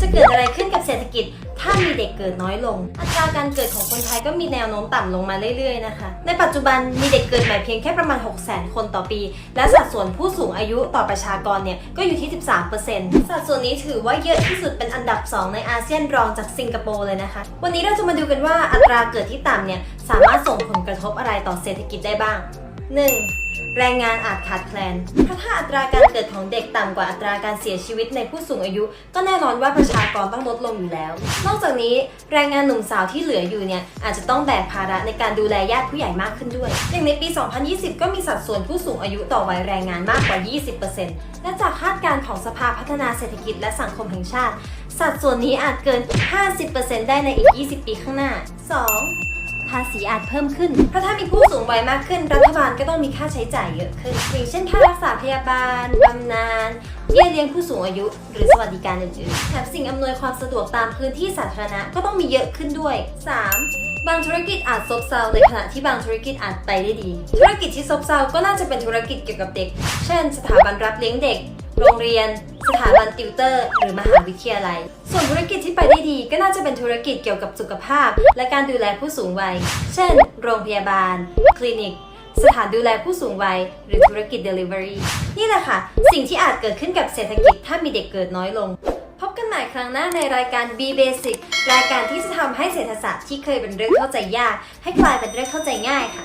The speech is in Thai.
จะเกิดอะไรขึ้นกับเศรษฐกิจ ถ้ามีเด็กเกิดน้อยลง อัตราการเกิดของคนไทยก็มีแนวโน้มต่ำลงมาเรื่อยๆนะคะ ในปัจจุบันมีเด็กเกิดใหม่เพียงแค่ประมาณ 6 0 0 0 0 คนต่อปี และสัดส่วนผู้สูงอายุต่อประชากรเนี่ยก็อยู่ที่ 13%สัดส่วนนี้ถือว่าเยอะที่สุดเป็นอันดับ 2 ในอาเซียนรองจากสิงคโปร์เลยนะคะ วันนี้เราจะมาดูกันว่าอัตราเกิดที่ต่ำเนี่ยสามารถส่งผลกระทบอะไรต่อเศรษฐกิจได้บ้าง 1. แรงงานอาจขาดแคลน เพราะถ้าอัตราการเกิดของเด็กต่ำกว่าอัตราการเสียชีวิตในผู้สูงอายุ ก็แน่นอนว่าประชากรต้องลดลงอยู่แล้ว นอกจากนี้แรงงานหนุ่มสาวที่เหลืออยู่เนี่ยอาจจะต้องแบกภาระในการดูแลญาติผู้ใหญ่มากขึ้นด้วย อย่างในปี 2020 ก็มีสัดส่วนผู้สูงอายุต่อวัยแรงงานมากกว่า 20%และจากคาดการณ์ของสภาพัฒนาเศรษฐกิจและสังคมแห่งชาติ สัดส่วนนี้อาจเกิน 50%ได้ในอีก 20 ปีข้างหน้า 2. ภาษีอาจเพิ่มขึ้น เพราะถ้ามีผู้สูงวัยมากขึ้น รัฐบาลก็ต้องมีค่าใช้จ่ายเยอะขึ้น อย่างเช่นค่ารักษาพยาบาลบำนาญเบี้ยเลี้ยงผู้สูงอายุหรือสวัสดิการอื่นๆแถมสิ่งอำนวยความสะดวกตามพื้นที่สาธารณะก็ต้องมีเยอะขึ้นด้วย 3. บางธุรกิจอาจซบเซาในขณะที่บางธุรกิจอาจไปได้ดี ธุรกิจที่ซบเซาก็น่าจะเป็นธุรกิจเกี่ยวกับเด็ก เช่น สถาบันรับเลี้ยงเด็ก โรงเรียน สถาบันติวเตอร์ หรือมหาวิทยาลัย ส่วนธุรกิจที่ไปได้ดี ก็น่าจะเป็นธุรกิจเกี่ยวกับสุขภาพ และการดูแลผู้สูงวัย เช่น โรงพยาบาล คลินิก สถานดูแลผู้สูงวัย หรือธุรกิจ Delivery นี่แหละค่ะ สิ่งที่อาจเกิดขึ้นกับเศรษฐกิจถ้ามีเด็กเกิดน้อยลง พบกันใหม่ครั้งหน้าในรายการ B Basic รายการที่จะทำให้เศรษฐศาสตร์ที่เคยเป็นเรื่องเข้าใจยาก ให้กลายเป็นเรื่องเข้าใจง่ายค่ะ